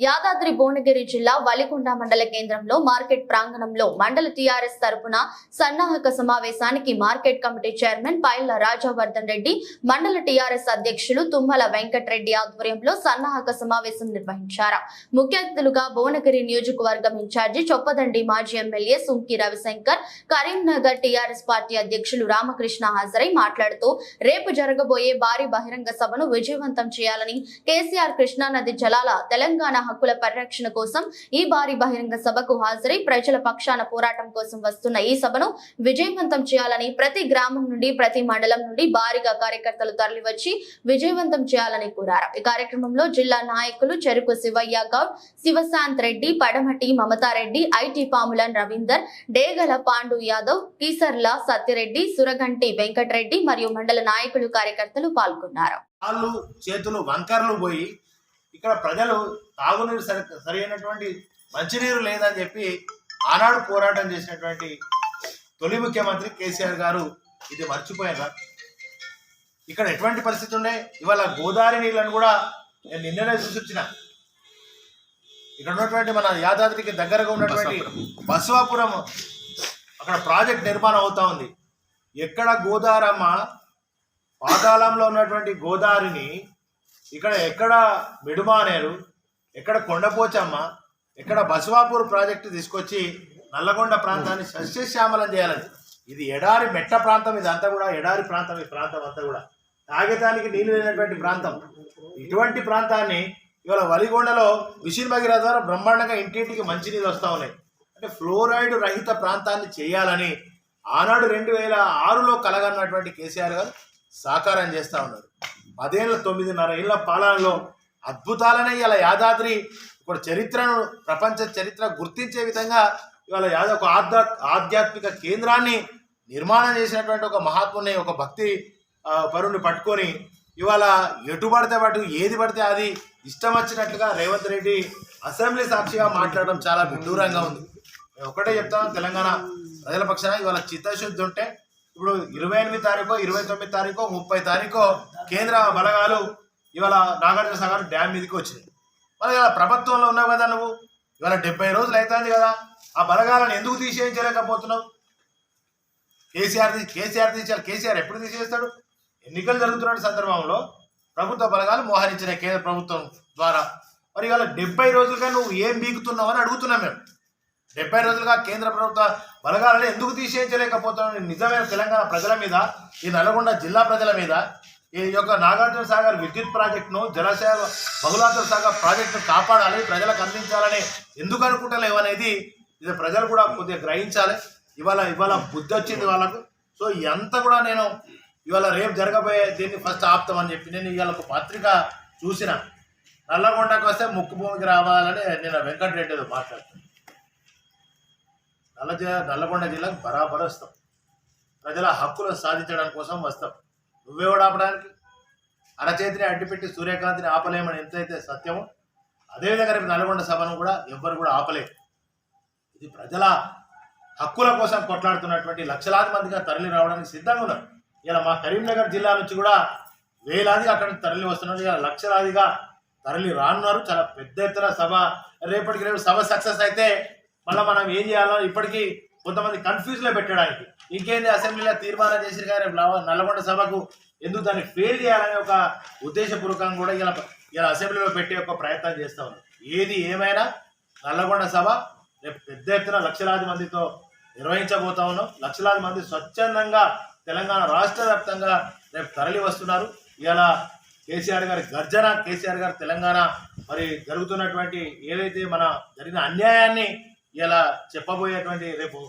యాదాద్రి భువనగిరి జిల్లా వలికొండ మండల కేంద్రంలో మార్కెట్ ప్రాంగణంలో మండల టీఆర్ఎస్ తరపున సన్నాహక సమావేశానికి market committee chairman Paila Rajavardhan Reddy మండల టీఆర్ఎస్ అధ్యక్షులు తుమ్మల వెంకటరెడ్డి ఆధ్వర్యంలో సన్నాహక సమావేశం నిర్వహించారు. ముఖ్య అతిథులుగా భువనగిరి నియోజకవర్గం ఇన్ఛార్జి చొప్పదండి మాజీ MLA Sunki Ravishankar Karimnagar TRS party అధ్యక్షులు రామకృష్ణ హాజరై మాట్లాడుతూ రేపు జరగబోయే భారీ బహిరంగ సభను విజయవంతం చేయాలని కేసీఆర్ కృష్ణానది జలాల తెలంగాణ హక్కుల పరిరక్షణ కోసం ఈ భారీ బహిరంగ సభకు హాజరై ప్రజల పక్షాన పోరాటం కోసం వస్తున్న ఈ సభను విజయవంతం చేయాలని ప్రతి గ్రామం నుండి ప్రతి మండలం నుండి భారీగా కార్యకర్తలు తరలివచ్చి విజయవంతం చేయాలని కోరారు. ఈ కార్యక్రమంలో జిల్లా నాయకులు చెరుకు శివయ్య గౌడ్ శివశాంత్ రెడ్డి పడమటి మమతారెడ్డి ఐటి పాములన్ రవీందర్ డేగల పాండు యాదవ్ కీసర్ల సత్యరెడ్డి సురగంటి వెంకటరెడ్డి మరియు మండల నాయకులు కార్యకర్తలు పాల్గొన్నారు. కాళ్ళు చేతులు వంకర్లు పోయి ఇక్కడ ప్రజలు తాగునీరు సరి సరైనటువంటి మంచినీరు లేదని చెప్పి ఆనాడు పోరాటం చేసినటువంటి తొలి ముఖ్యమంత్రి కేసీఆర్ గారు ఇది మర్చిపోయారా? ఇక్కడ ఎటువంటి పరిస్థితి ఉన్నాయి ఇవాళ గోదావరి నీళ్ళను కూడా నేను నిన్ననే చూసి వచ్చిన. ఇక్కడ ఉన్నటువంటి మన యాదాద్రికి దగ్గరగా ఉన్నటువంటి బసవాపురం అక్కడ ప్రాజెక్ట్ నిర్మాణం అవుతా ఉంది. ఎక్కడ గోదారమ్మ పాతాళంలో ఉన్నటువంటి గోదావరిని ఇక్కడ ఎక్కడ మిడుమానేరు ఎక్కడ కొండపోచమ్మ ఎక్కడ బసవాపూర్ ప్రాజెక్టు తీసుకొచ్చి నల్లగొండ ప్రాంతాన్ని సస్యశ్యామలం చేయాలని. ఇది ఎడారి మెట్ట ప్రాంతం ఇదంతా కూడా ఎడారి ప్రాంతం ఈ ప్రాంతం అంతా కూడా. తాగటానికి నీళ్ళు లేనటువంటి ప్రాంతం. ఇటువంటి ప్రాంతాన్ని ఇవాళ వలిగొండలో మిషన్ భగీరథ ద్వారా బ్రహ్మాండంగా ఇంటింటికి మంచినీళ్ళు వస్తూ ఉన్నాయి. అంటే ఫ్లోరైడ్ రహిత ప్రాంతాన్ని చేయాలని ఆనాడు రెండు వేల ఆరులో కలగన్నటువంటి కేసీఆర్ గారు సాకారం చేస్తూ ఉన్నారు. పదేళ్ళ తొమ్మిదిన్నర ఏళ్ళ పాలనలో అద్భుతాలనే ఇలా యాదాద్రి ఇప్పుడు చరిత్రను ప్రపంచ చరిత్ర గుర్తించే విధంగా ఇవాళ యాద ఒక ఆధ్యా ఆధ్యాత్మిక కేంద్రాన్ని నిర్మాణం చేసినటువంటి ఒక మహాత్ముని ఒక భక్తి ఆ, పరుని పట్టుకొని ఇవాళ ఎటు పడితే పట్టు ఏది పడితే అది ఇష్టం వచ్చినట్లుగా రేవంత్ రెడ్డి అసెంబ్లీ సాక్షిగా మాట్లాడడం చాలా విడ్డూరంగా ఉంది. ఒకటే చెప్తాను తెలంగాణ ప్రజల పక్షాన ఇవాళ చిత్తశుద్ధి ఉంటే ఇప్పుడు ఇరవై ఎనిమిది తారీఖు ఇరవై తొమ్మిది తారీఖు ముప్పై తారీఖు కేంద్ర బలగాలు ఇవాళ నాగార్జున సాగర్ డ్యామ్ మీదకి వచ్చినాయి. మరి ఇలా ప్రభుత్వంలో ఉన్నావు కదా నువ్వు? ఇవాళ డెబ్బై రోజులు అవుతుంది కదా. ఆ బలగాలను ఎందుకు తీసేయించలేకపోతున్నావు? కేసీఆర్ కేసీఆర్ తీసేయాలి. కేసీఆర్ ఎప్పుడు తీసేస్తాడు? ఎన్నికలు జరుగుతున్న సందర్భంలో ప్రభుత్వ బలగాలు మోహరించినాయి కేంద్ర ప్రభుత్వం ద్వారా. మరి ఇవాళ డెబ్బై రోజులుగా నువ్వు ఏం బీగుతున్నావు అని అడుగుతున్నాం మేము. డెబ్బై రోజులుగా కేంద్ర ప్రభుత్వ బలగాలని ఎందుకు తీసేయించలేకపోతున్నాను నిజమైన తెలంగాణ ప్రజల మీద ఈ నల్గొండ జిల్లా ప్రజల మీద ఈ యొక్క నాగార్జున సాగర్ విద్యుత్ ప్రాజెక్టును జలాశయ బహుళార్థ సాగర్ ప్రాజెక్టును కాపాడాలి ప్రజలకు అందించాలని ఎందుకు అనుకుంటలేవు అనేది ఇది ప్రజలు కూడా కొద్దిగా గ్రహించాలి. ఇవాళ ఇవాళ బుద్ధి వచ్చింది వాళ్ళకు. సో ఎంత కూడా నేను ఇవాళ రేపు జరగబోయే దీన్ని ఫస్ట్ ఆపుతామని చెప్పి నేను ఇవాళ ఒక పత్రిక చూసిన. నల్లగొండకు వస్తే ముక్కు భూమికి రావాలని నేను వెంకటరెడ్డితో మాట్లాడుతాను నల్ల నల్లగొండ జిల్లాకు బరాబర్ వస్తాం. ప్రజల హక్కులు సాధించడానికి కోసం వస్తాం. నువ్వెవడు ఆపడానికి. అరచేతిని అడ్డుపెట్టి సూర్యకాంతిని ఆపలేమని ఎంతైతే సత్యమో అదేవిధంగా రేపు నల్గొండ సభను కూడా ఎవ్వరు కూడా ఆపలేదు ఇది ప్రజల హక్కుల కోసం కొట్లాడుతున్నటువంటి లక్షలాది మందిగా తరలి రావడానికి సిద్ధంగా ఉన్నారు. ఇలా మా కరీంనగర్ జిల్లా నుంచి కూడా వేలాదిగా అక్కడ తరలి వస్తున్నారు. ఇలా లక్షలాదిగా తరలి రానున్నారు. చాలా పెద్ద ఎత్తున సభ రేపటికి రేపు సభ సక్సెస్ అయితే మళ్ళీ మనం ఏం చేయాలో ఇప్పటికీ కొంతమంది కన్ఫ్యూజ్లో పెట్టడానికి. ఇంకేంది అసెంబ్లీలో తీర్మానం చేసి కానీ నల్లగొండ సభకు ఎందుకు దాన్ని ఫెయిల్ చేయాలనే ఒక ఉద్దేశపూర్వకంగా కూడా ఇలా ఇలా అసెంబ్లీలో పెట్టే ఒక ప్రయత్నం చేస్తా ఉంది. ఏది ఏమైనా నల్లగొండ సభ రేపు పెద్ద ఎత్తున లక్షలాది మందితో నిర్వహించబోతా ఉన్నాం. లక్షలాది మంది స్వచ్ఛందంగా తెలంగాణ రాష్ట్ర వ్యాప్తంగా రేపు తరలి వస్తున్నారు. ఇలా కేసీఆర్ గారి గర్జన కేసీఆర్ గారు తెలంగాణ మరి జరుగుతున్నటువంటి ఏదైతే మన జరిగిన అన్యాయాన్ని ఇలా చెప్పబోయేటువంటి రేపు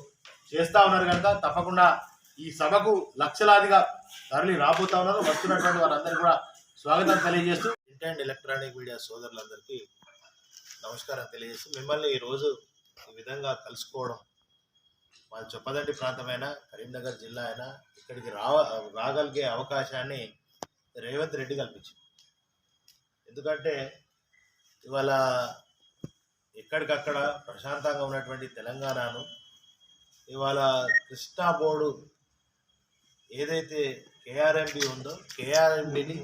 చేస్తా ఉన్నారు కనుక తప్పకుండా ఈ సభకు లక్షలాదిగా తరలి రాబోతా ఉన్నారు. వస్తున్నటువంటి వారందరికీ కూడా స్వాగతం తెలియజేస్తూ ఇంటెండ్ అండ్ ఎలక్ట్రానిక్ మీడియా సోదరులందరికీ నమస్కారం తెలియజేస్తూ మిమ్మల్ని ఈరోజు ఈ విధంగా కలుసుకోవడం మా చొప్పదండి ప్రాంతమైన కరీంనగర్ జిల్లా అయినా ఇక్కడికి రావ రాగలిగే అవకాశాన్ని రేవంత్ రెడ్డి కల్పించింది. ఎందుకంటే ఇవాళ ఎక్కడికక్కడ ప్రశాంతంగా ఉన్నటువంటి తెలంగాణను ఇవాళ కృష్ణా బోర్డు ఏదైతే కేఆర్ఎంబి ఉందో కేఆర్ఎంబిని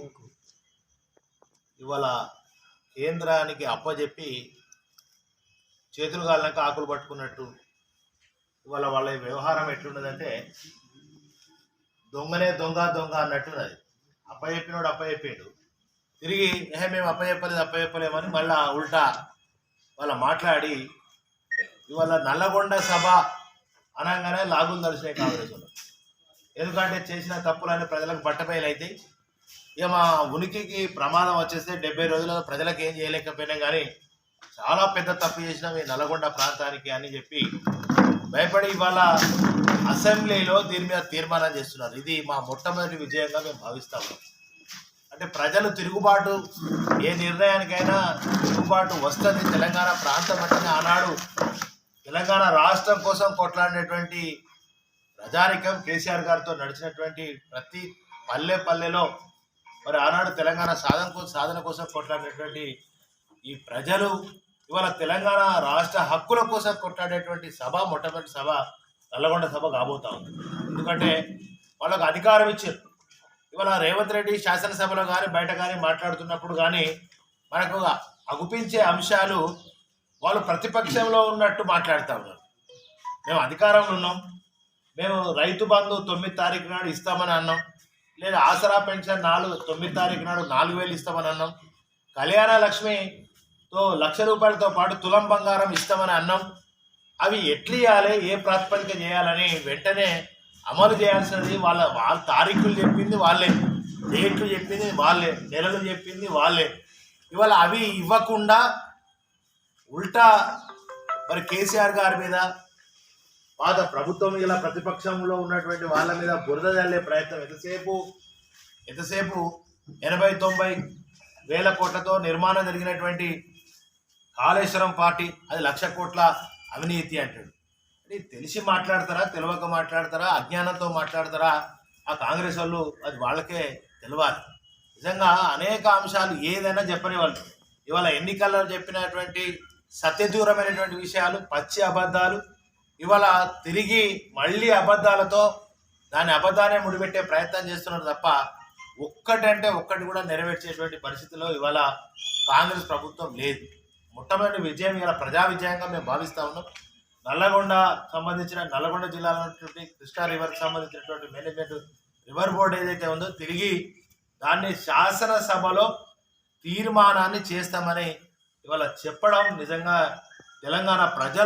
ఇవాళ కేంద్రానికి అప్పజెప్పి చేతులు కాలినాక ఆకులు పట్టుకున్నట్టు ఇవాళ వాళ్ళ వ్యవహారం ఎట్లున్నదంటే దొంగనే దొంగ దొంగ అన్నట్టున్నది. అప్పచెప్పినోడు అప్పచెప్పాడు తిరిగి ఏహే మేము అప్పచెప్పలేదు అప్పచెప్పలేమని మళ్ళా ఉల్టా వాళ్ళ మాట్లాడి ఇవాళ నల్లగొండ సభ అనగానే లాగులు దర్శనాయి కాంగ్రెస్ ఎందుకంటే చేసిన తప్పులన్నీ ప్రజలకు బట్టబయలు అయితే ఇక మా ఉనికికి ప్రమాదం వచ్చేస్తే డెబ్బై రోజుల్లో ప్రజలకు ఏం చేయలేకపోయినా కానీ చాలా పెద్ద తప్పు చేసినాం ఈ నల్గొండ ప్రాంతానికి అని చెప్పి భయపడి ఇవాళ అసెంబ్లీలో దీని మీద తీర్మానం చేస్తున్నారు. ఇది మా మొట్టమొదటి విజయంగా మేము భావిస్తాము. అంటే ప్రజలు తిరుగుబాటు ఏ నిర్ణయానికైనా తిరుగుబాటు వస్తుంది తెలంగాణ ప్రాంతం అంటే ఆనాడు. తెలంగాణ రాష్ట్రం కోసం కొట్లాడినటువంటి ప్రజానికం కేసీఆర్ గారితో నడిచినటువంటి ప్రతి పల్లె పల్లెలో మరి ఆనాడు తెలంగాణ సాధన కోసం సాధన కోసం కొట్లాడినటువంటి ఈ ప్రజలు ఇవాళ తెలంగాణ రాష్ట్ర హక్కుల కోసం కొట్లాడేటువంటి సభ మొట్టమొదటి సభ నల్లగొండ సభ కాబోతా ఉంది. ఎందుకంటే వాళ్ళకు అధికారం ఇచ్చారు. ఇవాళ రేవంత్ రెడ్డి శాసనసభలో కానీ బయట కానీ మాట్లాడుతున్నప్పుడు కానీ మనకు అగుపించే అంశాలు వాళ్ళు ప్రతిపక్షంలో ఉన్నట్టు మాట్లాడుతూ ఉన్నారు. మేము అధికారంలో ఉన్నాం. మేము రైతు బంధు తొమ్మిది తారీఖు నాడు ఇస్తామని అన్నాం. లేదా ఆసరా పెన్షన్ నాలుగు తొమ్మిది తారీఖు నాడు నాలుగు వేలు ఇస్తామని అన్నాం. కళ్యాణ లక్ష్మితో లక్ష రూపాయలతో పాటు తులం బంగారం ఇస్తామని అన్నాం. అవి ఎట్లు ఇవ్వాలి ఏ ప్రాతిపదిక చేయాలని వెంటనే అమలు చేయాల్సినది వాళ్ళ వాళ్ళ తారీఖులు చెప్పింది వాళ్ళే. డేట్లు చెప్పింది వాళ్ళే. నెలలు చెప్పింది వాళ్ళే. ఇవాళ అవి ఇవ్వకుండా ఉల్టా మరి కేసీఆర్ గారి మీద పాత ప్రభుత్వం ఇలా ప్రతిపక్షంలో ఉన్నటువంటి వాళ్ళ మీద బురద జల్లే ప్రయత్నం ఎంతసేపు? ఎంతసేపు? ఎనభై తొంభై వేల కోట్లతో నిర్మాణం జరిగినటువంటి కాళేశ్వరం పార్టీ అది లక్ష కోట్ల అవినీతి అంటాడు. అంటే తెలిసి మాట్లాడతారా తెలియక మాట్లాడతారా అజ్ఞానంతో మాట్లాడతారా? ఆ కాంగ్రెస్ వాళ్ళు అది వాళ్ళకే తెలియాలి నిజంగా అనేక అంశాలు ఏదైనా చెప్పని వాళ్ళు ఇవాళ ఎన్నికల్లో చెప్పినటువంటి సత్యదూరమైనటువంటి విషయాలు పచ్చి అబద్ధాలు ఇవాళ తిరిగి మళ్ళీ అబద్ధాలతో దాని అబద్ధాన్ని ముడిపెట్టే ప్రయత్నం చేస్తున్నారు తప్ప ఒక్కటంటే ఒక్కటి కూడా నెరవేర్చేటువంటి పరిస్థితిలో ఇవాళ కాంగ్రెస్ ప్రభుత్వం లేదు. మొట్టమొదటి విజయం ఇలా ప్రజా విజయంగా మేము భావిస్తా ఉన్నాం. నల్లగొండ సంబంధించిన నల్లగొండ జిల్లాలో ఉన్నటువంటి కృష్ణా రివర్కి సంబంధించినటువంటి మేనేజ్మెంట్ రివర్ బోర్డు ఏదైతే ఉందో తిరిగి దాన్ని శాసనసభలో తీర్మానాన్ని చేస్తామని ఇవాళ చెప్పడం నిజంగా తెలంగాణ ప్రజలు